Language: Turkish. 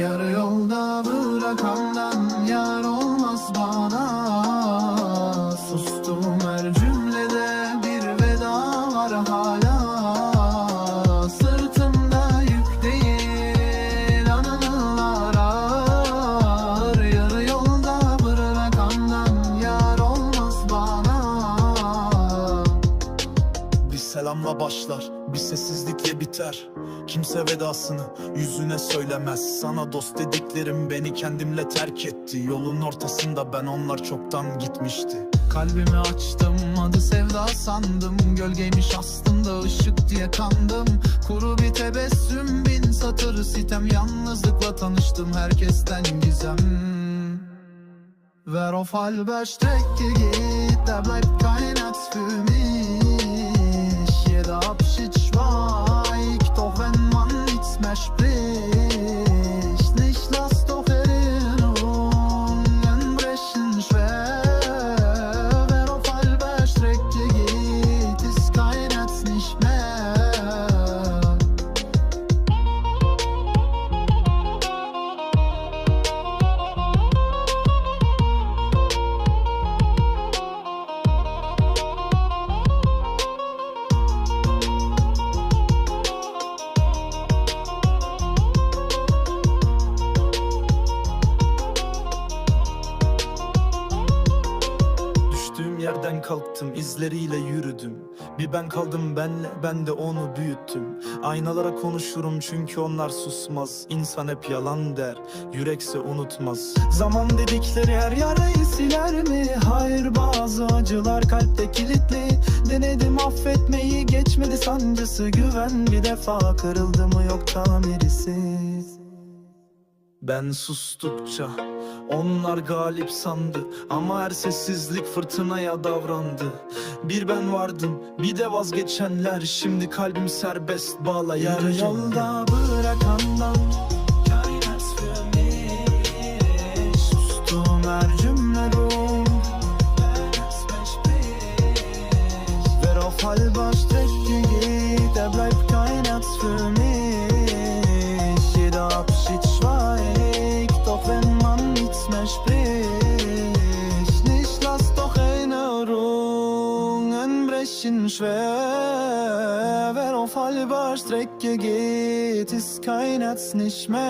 Yarı yolda bırakandan yar olmaz bana. Sustum her cümlede bir veda var hala başlar, bir sessizlikle biter. Kimse vedasını yüzüne söylemez. Sana dost dediklerim beni kendimle terk etti. Yolun ortasında ben onlar çoktan gitmişti. Kalbimi açtım adı sevda sandım. Gölgeymiş aslında ışık diye kandım. Kuru bir tebessüm bin satır sitem. Yalnızlıkla tanıştım herkesten gizem. Wer auf halber Strecke geht, da bleibt yerden kalktım? İzleriyle yürüdüm. Bir ben kaldım benle ben de onu büyüttüm. Aynalara konuşurum çünkü onlar susmaz. İnsan hep yalan der yürekse unutmaz. Zaman dedikleri her yarayı siler mi? Hayır bazı acılar kalpte kilitli. Denedim affetmeyi geçmedi sancısı. Güven bir defa kırıldı mı yok tamirisiz ben sustukça onlar galip sandı. Ama her sessizlik fırtınaya davrandı. Bir ben vardım bir de vazgeçenler. Şimdi kalbim serbest bağla yarı yolda bırakandan Sustum her cümle ruh Wer auf halber Strecke geht, Brechen schwer. Wer auf halber Strecke geht, ist kein Herz nicht mehr.